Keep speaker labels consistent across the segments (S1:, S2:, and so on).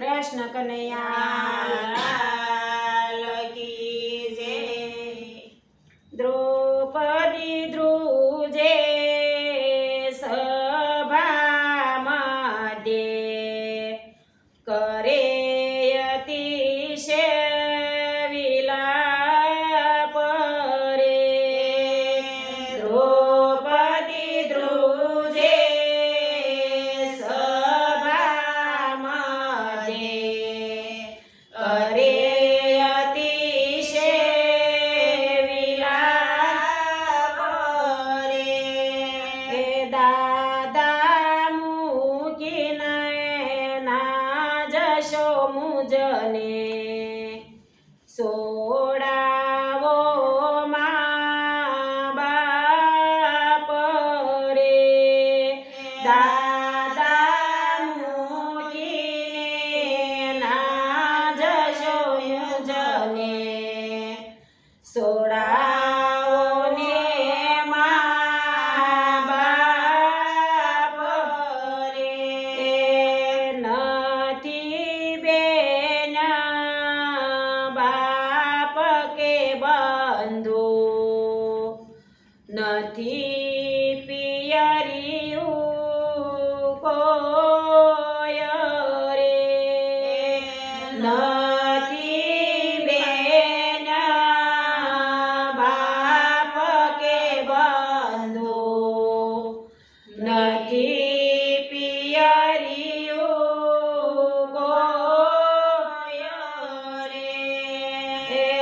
S1: કૃષ્ણ કનૈયા
S2: કી જય
S1: દ્રૌપદી ધ્રુજે સભા મધ્ય કરે મુજને સોળ નથી પિયરી કોય રે નથી બેના બાપ કે બંધુ. નથી પિયરી કોય રે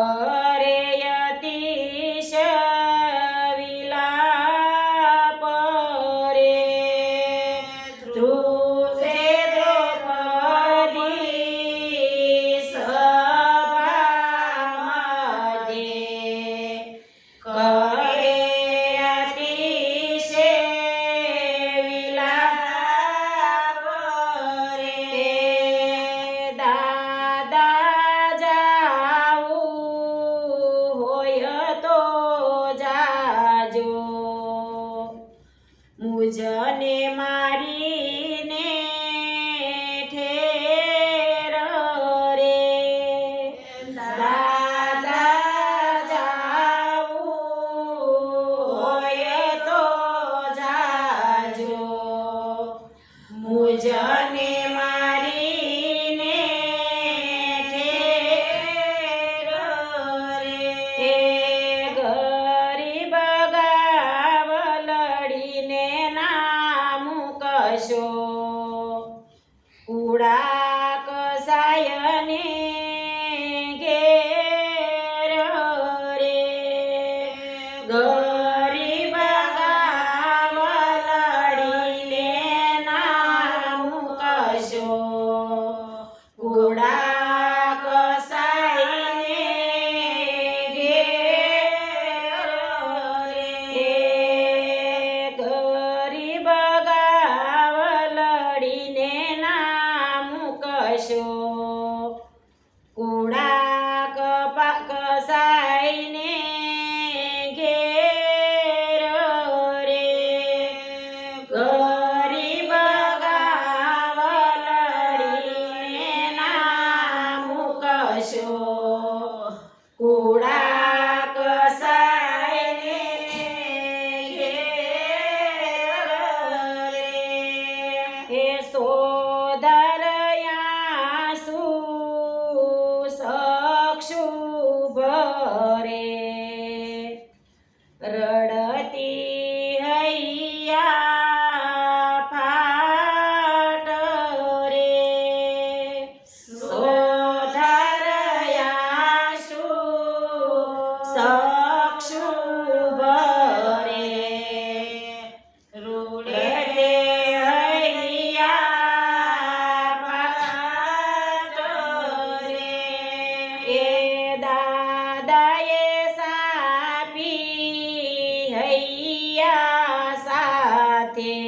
S1: Ah. હોય તો જાજો. મુજને મારી 널 ಮತ್ತೆ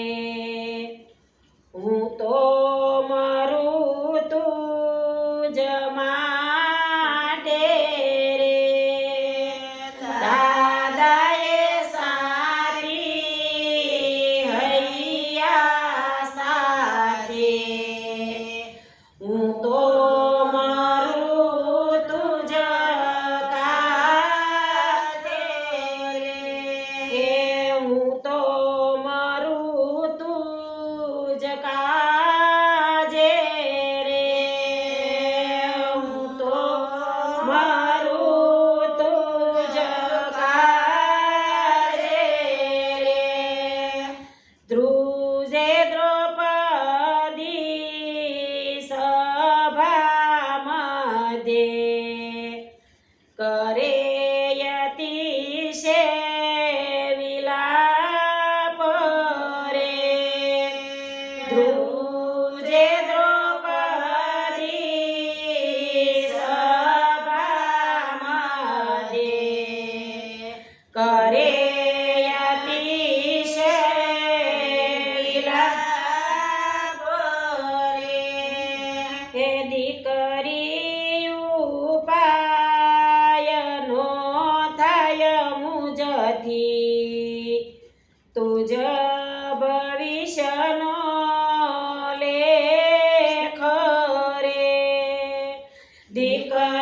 S1: હે દીકરી ઉપાય નો થાય મુજથી. તુજ ભવિષ્યનો લેખ રે. દીકરી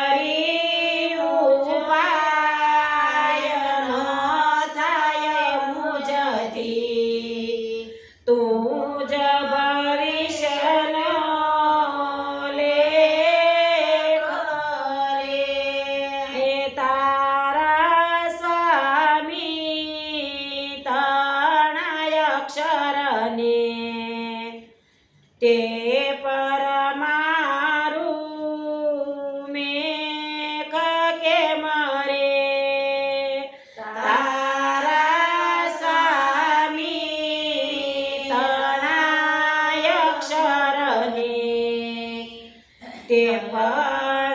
S1: Stand by.